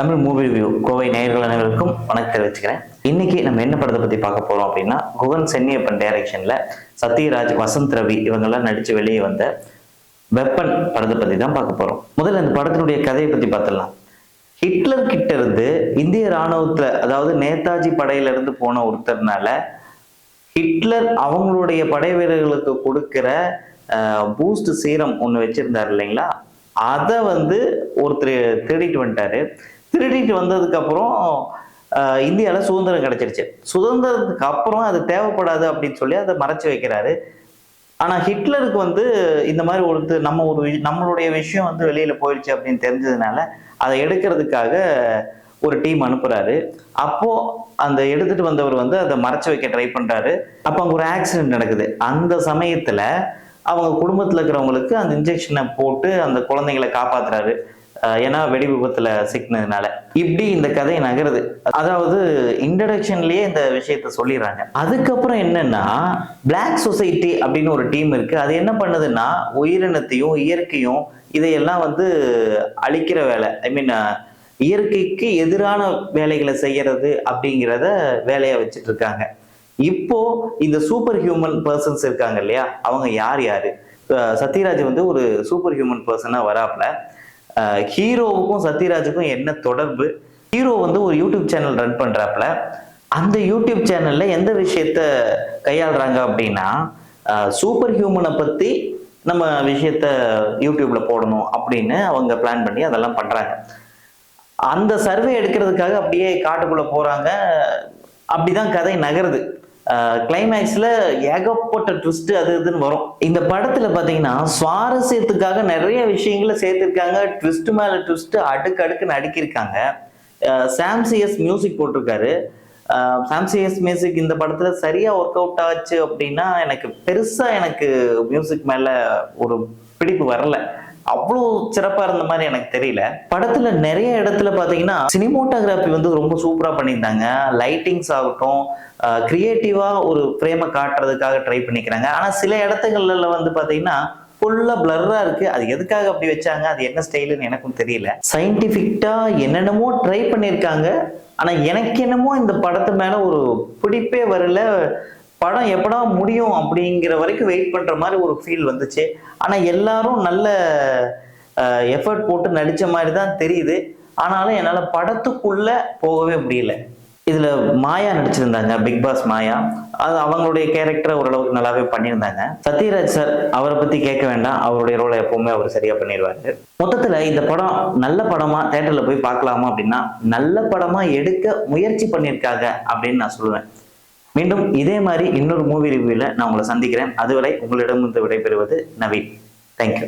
Tamil movie review Kovai நேயர்கள் அனைவருக்கும் வணக்கம் தெரிவிச்சுக்கிறேன். இன்னைக்கு நம்ம என்ன படத்தை பத்தி பார்க்க போறோம் அப்படின்னா குகன் சென்னியப்பன் டைரக்ஷன்ல சத்யராஜ் வசந்த் ரவி இவங்கெல்லாம் நடிச்சு வெளியே வந்த வெப்பன் படத்தை பத்தி தான் பார்க்க போறோம். முதல்ல இந்த படத்தினுடைய கதையை பத்தி பார்த்துடலாம். ஹிட்லர் கிட்ட இருந்து இந்திய ராணுவத்துல அதாவது நேதாஜி படையில இருந்து போன ஒருத்தர்னால ஹிட்லர் அவங்களுடைய படை வீரர்களுக்கு கொடுக்கிற பூஸ்ட் சீரம் ஒன்று வச்சிருந்தாரு இல்லைங்களா? அதை வந்து ஒருத்தர் தேடிட்டு வந்துட்டாரு. திருடிட்டு வந்ததுக்கப்புறம் இந்தியாவில் சுதந்திரம் கிடைச்சிருச்சு. சுதந்திரத்துக்கு அப்புறம் அது தேவைப்படாது அப்படின்னு சொல்லி அதை மறைச்சு வைக்கிறாரு. ஆனால் ஹிட்லருக்கு வந்து இந்த மாதிரி ஒருத்தர் நம்ம ஒரு நம்மளுடைய விஷயம் வந்து வெளியில் போயிடுச்சு அப்படின்னு தெரிஞ்சதுனால அதை எடுக்கிறதுக்காக ஒரு டீம் அனுப்புறாரு. அப்போ அந்த எடுத்துட்டு வந்தவர் வந்து அதை மறைச்சு வைக்க ட்ரை பண்றாரு. அப்போ அங்கே ஒரு ஆக்சிடென்ட் நடக்குது. அந்த சமயத்துல அவங்க குடும்பத்தில் இருக்கிறவங்களுக்கு அந்த இன்ஜெக்ஷனை போட்டு அந்த குழந்தைங்களை காப்பாத்துறாரு. ஏன்னா வெடி விபத்துல சிக்கினதுனால. இப்படி இந்த கதை நகருது. அதாவது இன்ட்ரடக்ஷன்லயே இந்த விஷயத்த சொல்லிடுறாங்க. அதுக்கப்புறம் என்னன்னா பிளாக் சொசைட்டி அப்படின்னு ஒரு டீம் இருக்கு. அது என்ன பண்ணுதுன்னா உயிரினத்தையும் இயற்கையும் இதையெல்லாம் வந்து அழிக்கிற வேலை. ஐ மீன் இயற்கைக்கு எதிரான வேலைகளை செய்யறது அப்படிங்கிறத வேலையா வச்சுட்டு இருக்காங்க இப்போ இந்த சூப்பர் ஹியூமன் பர்சன்ஸ் இருக்காங்க இல்லையா? அவங்க யார் யாரு? சத்யராஜ் வந்து ஒரு சூப்பர் ஹியூமன் பர்சனா வராப்ல ஹீரோவுக்கும் சத்யராஜுக்கும் என்ன தொடர்பு? ஹீரோ வந்து ஒரு யூடியூப் சேனல் ரன் பண்ணுறாப்புல அந்த யூடியூப் சேனல்ல எந்த விஷயத்த கையாளுறாங்க அப்படின்னா சூப்பர் ஹியூமனை பத்தி நம்ம விஷயத்த யூடியூப்ல போடணும் அப்படின்னு அவங்க பிளான் பண்ணி அதெல்லாம் பண்றாங்க. அந்த சர்வே எடுக்கிறதுக்காக அப்படியே காட்டுக்குள்ள போறாங்க. அப்படிதான் கதை நகருது. கிளைமேக்ஸ்ல ஏகப்பட்ட ட்விஸ்ட் அது இதுன்னு வரும். இந்த படத்துல பாத்தீங்கன்னா சுவாரஸ்யத்துக்காக நிறைய விஷயங்களை சேர்த்திருக்காங்க. ட்விஸ்ட் மேல ட்விஸ்ட் அடுக்கு அடுக்குன்னு அடுக்கியிருக்காங்க. சாம்சிஎஸ் மியூசிக் போட்டிருக்காரு. சாம்சிஎஸ் மியூசிக் இந்த படத்துல சரியா ஒர்க் அவுட் ஆச்சு அப்படின்னா எனக்கு பெருசா எனக்கு மியூசிக் மேல ஒரு பிடிப்பு வரல. அவ்வளோ சிறப்பா இருந்த மாதிரி எனக்கு தெரியல. படத்துல நிறைய இடத்துல பாத்தீங்கன்னா சினிமோட்டோகிராஃபி வந்து ரொம்ப சூப்பரா பண்ணியிருந்தாங்க. லைட்டிங்ஸ் ஆகட்டும் கிரியேட்டிவா ஒரு ஃப்ரேமை காட்டுறதுக்காக ட்ரை பண்ணிக்கிறாங்க. ஆனா சில இடத்துங்கள்ல வந்து பாத்தீங்கன்னா ஃபுல்லா பிளர்ரா இருக்கு. அது எதுக்காக அப்படி வச்சாங்க? அது என்ன ஸ்டைலுன்னு எனக்கும் தெரியல. சயின்டிபிக்கா என்னென்னமோ ட்ரை பண்ணியிருக்காங்க. ஆனா எனக்கு என்னமோ இந்த படத்து மேல ஒரு பிடிப்பே வரல. படம் எப்படா முடியும் அப்படிங்கிற வரைக்கும் வெயிட் பண்ற மாதிரி ஒரு ஃபீல் வந்துச்சு. ஆனா எல்லாரும் நல்ல எஃபர்ட் போட்டு நடிச்ச மாதிரி தான் தெரியுது. ஆனாலும் என்னால படத்துக்குள்ள போகவே முடியல. இதுல மாயா நடிச்சிருந்தாங்க பிக் பாஸ் மாயா. அது அவங்களுடைய கேரக்டரை ஓரளவுக்கு நல்லாவே பண்ணியிருந்தாங்க. சத்யராஜ் சார் அவரை பத்தி கேட்க வேண்டாம். அவருடைய ரோலை எப்பவுமே அவர் சரியா பண்ணிடுவாரு. மொத்தத்துல இந்த படம் நல்ல படமா தேட்டர்ல போய் பார்க்கலாமா அப்படின்னா நல்ல படமா எடுக்க முயற்சி பண்ணியிருக்காங்க அப்படின்னு நான் சொல்லுவேன். மீண்டும் இதே மாதிரி இன்னொரு மூவி ரிவ்யூவில் நான் உங்களை சந்திக்கிறேன். அதுவரை உங்களிடமிருந்து விடைபெறுவது நவீன். தேங்க்யூ